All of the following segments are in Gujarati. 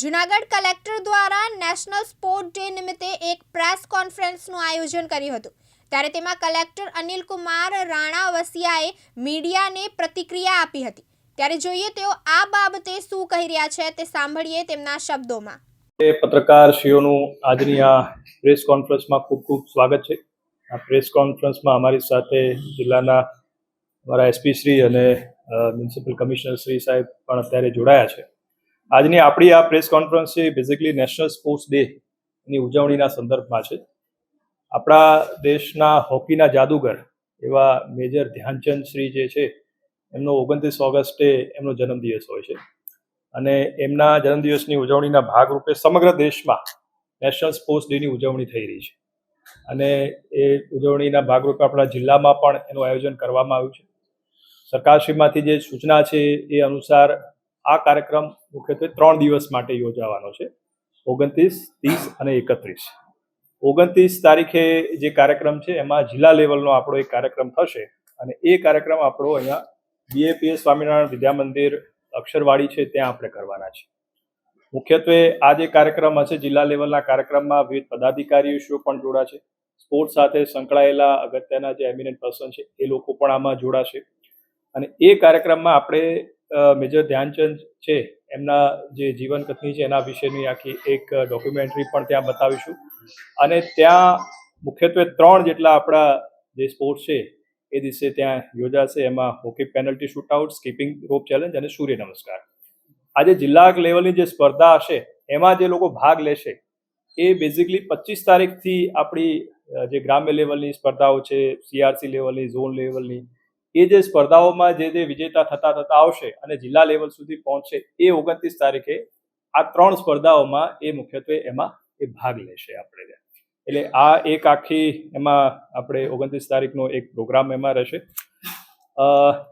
જુનાગઢ કલેક્ટર દ્વારા નેશનલ સ્પોર્ટ ડે નિમિત્તે એક પ્રેસ કોન્ફરન્સનું આયોજન કર્યું હતું. ત્યારે તેમાં કલેક્ટર અનિલ કુમાર રાણા વસિયાએ મીડિયાને પ્રતિક્રિયા આપી હતી. ત્યારે જોઈએ તેઓ આ બાબતે શું કહી રહ્યા છે તે સાંભળીએ તેમના શબ્દોમાં. એ પત્રકારશ્રીઓનું આજની આ પ્રેસ કોન્ફરન્સમાં ખૂબ ખૂબ સ્વાગત છે. આ પ્રેસ કોન્ફરન્સમાં અમારી સાથે જિલ્લાના અમારા એસપી શ્રી અને મ્યુનિસિપલ કમિશનર શ્રી સાહેબ પણ અત્યારે જોડાયા છે. આજની આપણી આ પ્રેસ કોન્ફરન્સ છે બેઝિકલી નેશનલ સ્પોર્ટ્સ ડે ની ઉજવણીના સંદર્ભમાં છે. આપણા દેશના હોકીના જાદુગર એવા મેજર ધ્યાનચંદ શ્રી જે છે, એમનો ઓગણત્રીસ ઓગસ્ટે એમનો જન્મદિવસ હોય છે. અને એમના જન્મદિવસની ઉજવણીના ભાગરૂપે સમગ્ર દેશમાં નેશનલ સ્પોર્ટ્સ ડેની ઉજવણી થઈ રહી છે. અને એ ઉજવણીના ભાગરૂપે આપણા જિલ્લામાં પણ એનું આયોજન કરવામાં આવ્યું છે. સરકારશ્રીમાંથી જે સૂચના છે એ અનુસાર આ કાર્યક્રમ મુખ્યત્વે ત્રણ દિવસ માટે યોજાવાનો છે. ઓગણત્રીસ, ત્રીસ અને એકત્રીસ. ઓગણત્રીસ તારીખે જે કાર્યક્રમ છે, એમાં જિલ્લા લેવલનો આપણો એક કાર્યક્રમ થશે અને એ કાર્યક્રમ આપણો અહીંયા બીએપીએસ સ્વામિનારાયણ વિદ્યા મંદિર અક્ષરવાડી છે, ત્યાં આપણે કરવાના છે. મુખ્યત્વે આ જે કાર્યક્રમ હશે, જિલ્લા લેવલના કાર્યક્રમમાં વિવિધ પદાધિકારીઓ પણ જોડાશે. સ્પોર્ટ્સ સાથે સંકળાયેલા અગત્યના જે એમિનેન્ટ પર્સન છે, એ લોકો પણ આમાં જોડાશે. અને એ કાર્યક્રમમાં આપણે મેજર ધ્યાનચંદ છે, એમના જે જીવન કથની છે, એના વિશેની આખી એક ડોક્યુમેન્ટરી પણ ત્યાં બતાવીશું. અને ત્યાં મુખ્યત્વે ત્રણ જેટલા આપણા જે સ્પોર્ટ્સ છે, એ દિવસે ત્યાં યોજાશે. એમાં hockey penalty shootout skipping rope challenge અને સૂર્ય નમસ્કાર. આજે જિલ્લા લેવલની જે સ્પર્ધા હશે, એમાં જે લોકો ભાગ લેશે, એ બેઝિકલી પચીસ તારીખથી આપણી જે ગ્રામ્ય લેવલની સ્પર્ધાઓ છે સીઆરસી લેવલની ઝોન લેવલની એ જે સ્પર્ધાઓમાં જે જે વિજેતા થતા થતા આવશે અને જિલ્લા લેવલ સુધી પહોંચશે એ ઓગણત્રીસ તારીખે આ ત્રણ સ્પર્ધાઓમાં એ મુખ્યત્વે એમાં એ ભાગ લેશે આપણે. એટલે આ એક આખી એમાં આપણે ઓગણત્રીસ તારીખનો એક પ્રોગ્રામ એમાં રહેશે.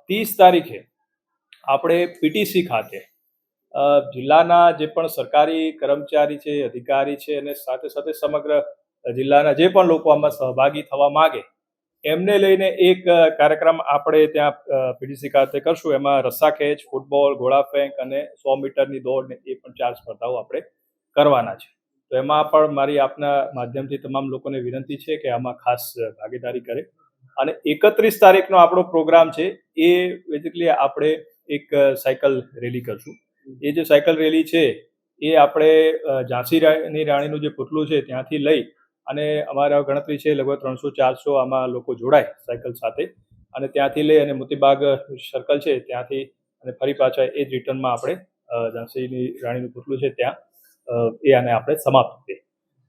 ત્રીસ તારીખે આપણે પીટીસી ખાતે જિલ્લાના જે પણ સરકારી કર્મચારી છે, અધિકારી છે અને સાથે સાથે સમગ્ર જિલ્લાના જે પણ લોકો આમાં સહભાગી થવા માંગે એમને લઈને એક કાર્યક્રમ આપણે ત્યાં પીડીસી ખાતે કરશું. એમાં રસ્સા ખેંચ, ફૂટબોલ, ઘોડા ફેંક અને સો મીટરની દોડ ને એ પણ ચાર સ્પર્ધાઓ આપણે કરવાના છે. તો એમાં પણ મારી આપના માધ્યમથી તમામ લોકોને વિનંતી છે કે આમાં ખાસ ભાગીદારી કરે. અને એકત્રીસ તારીખનો આપણો પ્રોગ્રામ છે એ બેઝિકલી આપણે એક સાયકલ રેલી કરશું. એ જે સાયકલ રેલી છે એ આપણે ઝાંસી રાની રાણીનું જે પુતળું છે ત્યાંથી લઈ અને અમારા ગણતરી છે લગભગ ત્રણસો, ચારસો આમાં લોકો જોડાય સાયકલ સાથે. અને ત્યાંથી લઈ અને મોતીબાગ સર્કલ છે ત્યાંથી અને ફરી પાછા એ જ રિટર્નમાં આપણે ઝાંસીની રાણીનું પુતળું છે ત્યાં એ આને આપણે સમાપ્ત કરીએ.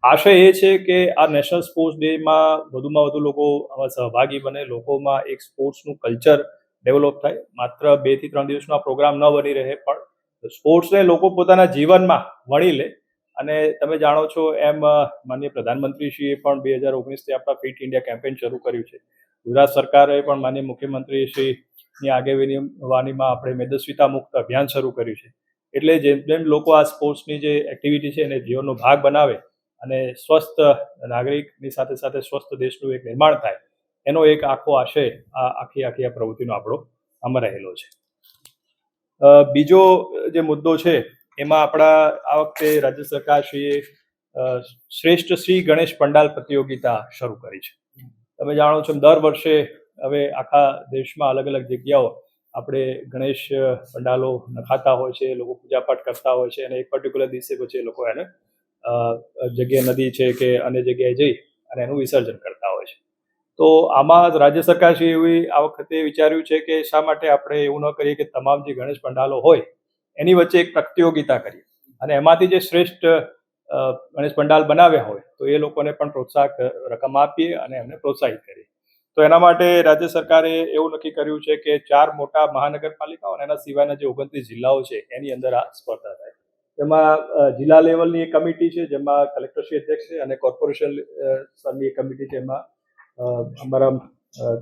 આશય એ છે કે આ નેશનલ સ્પોર્ટ્સ ડેમાં વધુમાં વધુ લોકો આમાં સહભાગી બને, લોકોમાં એક સ્પોર્ટ્સનું કલ્ચર ડેવલપ થાય. માત્ર બેથી ત્રણ દિવસનો પ્રોગ્રામ ન બની રહે, પણ સ્પોર્ટ્સને લોકો પોતાના જીવનમાં વણી લે. અને તમે જાણો છો એમ અ, માનનીય પ્રધાનમંત્રીશ્રીએ પણ બે હજાર ઓગણીસથી આપણા ફિટ ઇન્ડિયા કેમ્પેન શરૂ કર્યું છે. ગુજરાત સરકારે પણ માનનીય મુખ્યમંત્રીશ્રીની વાનીમાં આપણે મેદસ્વીતા મુક્ત અભિયાન શરૂ કર્યું છે. એટલે જેમ જેમ લોકો આ સ્પોર્ટ્સની જે એક્ટિવિટી છે એને જીવનનો ભાગ બનાવે અને સ્વસ્થ નાગરિકની સાથે સાથે સ્વસ્થ દેશનું એક નિર્માણ થાય એનો એક આખો આશય આ આખી આખી આ પ્રવૃત્તિનો આપણો આમાં રહેલો છે. બીજો જે મુદ્દો છે એમાં આપણા આ વખતે રાજ્ય સરકારશ્રીએ શ્રેષ્ઠ શ્રી ગણેશ પંડાલ પ્રતિયોગિતા શરૂ કરી છે. તમે જાણો છો દર વર્ષે હવે આખા દેશમાં અલગ અલગ જગ્યાઓ આપણે ગણેશ પંડાલો નખાતા હોય છે, લોકો પૂજાપાઠ કરતા હોય છે અને એક પર્ટિક્યુલર દિવસે પછી લોકો એને જગ્યાએ નદી છે કે અન્ય જગ્યાએ જઈ અને એનું વિસર્જન કરતા હોય છે. તો આમાં રાજ્ય સરકારશ્રીએ એવી આ વખતે વિચાર્યું છે કે શા માટે આપણે એવું ન કરીએ કે તમામ જે ગણેશ પંડાલો હોય એની વચ્ચે એક પ્રતિયોગિતા કરી. અને એમાંથી જે શ્રેષ્ઠ ગણેશ પંડાલ બનાવ્યા હોય, તો એ લોકોને પણ પ્રોત્સાહક રકમ આપીએ અને એમને પ્રોત્સાહિત કરીએ. તો એના માટે રાજ્ય સરકારે એવું નક્કી કર્યું છે કે ચાર મોટા મહાનગરપાલિકાઓ અને એના સિવાયના જે ઓગણત્રીસ જિલ્લાઓ છે, એની અંદર આ સ્પર્ધા થાય. એમાં જિલ્લા લેવલની એક કમિટી છે, જેમાં કલેક્ટરશ્રી અધ્યક્ષ છે અને કોર્પોરેશન સ્તરની એક કમિટી છે એમાં અમારા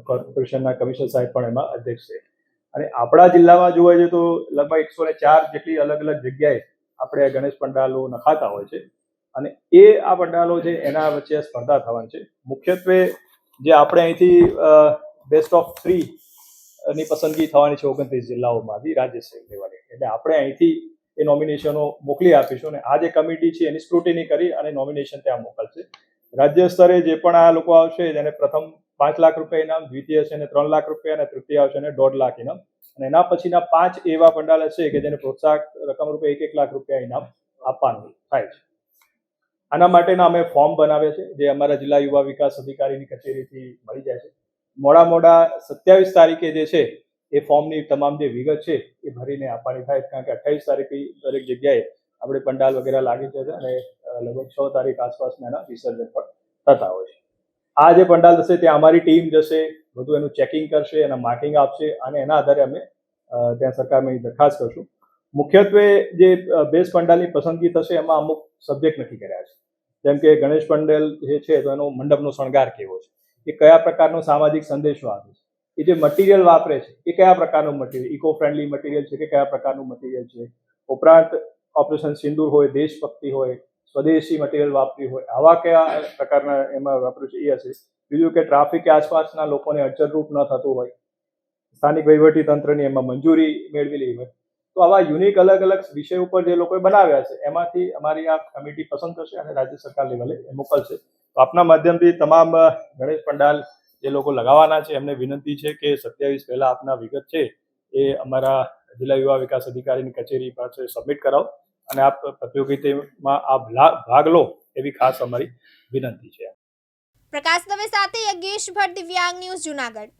કોર્પોરેશનના કમિશનર સાહેબ પણ એમાં અધ્યક્ષ છે. અને આપણા જિલ્લામાં જોવા જઈએ તો લગભગ એકસો ને ચાર જેટલી અલગ અલગ જગ્યાએ આપણે ગણેશ પંડાલો નખાતા હોય છે. અને એ આ પંડાલો છે એના વચ્ચે સ્પર્ધા થવાની છે. મુખ્યત્વે જે આપણે અહીંથી બેસ્ટ ઓફ થ્રી ની પસંદગી થવાની છે ઓગણત્રીસ જિલ્લાઓમાંથી રાજ્ય લેવલે એટલે આપણે અહીંથી એ નોમિનેશનો મોકલી આપીશું અને આ જે કમિટી છે એની સ્ક્રુટિની કરી અને નોમિનેશન ત્યાં મોકલશે. રાજ્ય સ્તરે જે પણ આ લોકો આવશે, જેને પ્રથમ પાંચ લાખ રૂપિયા ઇનામ, દ્વિતીય છે અને ત્રણ લાખ રૂપિયા અને તૃતીય આવશે અને દોઢ લાખ ઇનામ. અને એના પછીના પાંચ એવા પંડાલ હશે કે જેને પ્રોત્સાહક રકમ રૂપે એક એક લાખ રૂપિયા ઇનામ આપવાનું થાય છે. આના માટેના અમે ફોર્મ બનાવ્યા છે, જે અમારા જિલ્લા યુવા વિકાસ અધિકારીની કચેરીથી મળી જાય છે. મોડા મોડા સત્યાવીસ તારીખે જે છે, એ ફોર્મની તમામ જે વિગત છે, એ ભરીને આપવાની થાય કારણ કે અઠ્યાવીસ તારીખે દરેક જગ્યાએ આપણે પંડાલ વગેરે લાગી જશે અને લગભગ છ તારીખ આસપાસના એના વિસર્જન પણ થતા હોય છે. આ જે પંડાલ થશે ત્યાં અમારી ટીમ જશે, બધું એનું ચેકિંગ કરશે, એના માર્કિંગ આપશે અને એના આધારે અમે ત્યાં સરકારમાં દરખાસ્ત કરશું. મુખ્યત્વે જે બેઝ પંડાલની પસંદગી થશે એમાં અમુક સબ્જેક્ટ નક્કી કર્યા છે. જેમ કે ગણેશ પંડાલ જે છે, તો એનો મંડપનો શણગાર કેવો છે? એ કયા પ્રકારનો સામાજિક સંદેશો આપે છે? એ જે મટીરિયલ વાપરે છે, એ કયા પ્રકારનું મટીરિયલ ઇકો ફ્રેન્ડલી મટીરિયલ છે કે કયા પ્રકારનું મટીરિયલ છે? ઉપરાંત ઓપરેશન સિંદૂર હોય, દેશભક્તિ હોય સ્વદેશી મટીરિયલ વાપરી હોય, આવા કયા પ્રકારના એમાં વાપર્યું છે? એ હશે બીજું કે ટ્રાફિક આસપાસના લોકોને અડચણરૂપ ન થતું હોય. સ્થાનિક વહીવટી તંત્રની એમાં મંજૂરી મેળવેલી હોય. તો આવા યુનિક અલગ અલગ વિષય ઉપર જે લોકોએ બનાવ્યા છે, એમાંથી અમારી આ કમિટી પસંદ કરશે અને રાજ્ય સરકાર લેવલે એ મોકલશે. તો આપના માધ્યમથી તમામ ગણેશ પંડાલ જે લોકો લગાવવાના છે, એમને વિનંતી છે કે સત્યાવીસ પહેલા આપના વિગત છે એ અમારા જિલ્લા યુવા વિકાસ અધિકારીની કચેરી પાસે સબમિટ કરાવો. અને આપ પ્રતિયોગિતામાં આ ભાગ લો એવી ખાસ અમારી વિનંતી છે. પ્રકાશ દવે સાથે યજ્ઞેશ ભટ્ટ દિવ્યાંગ ન્યૂઝ જુનાગઢ.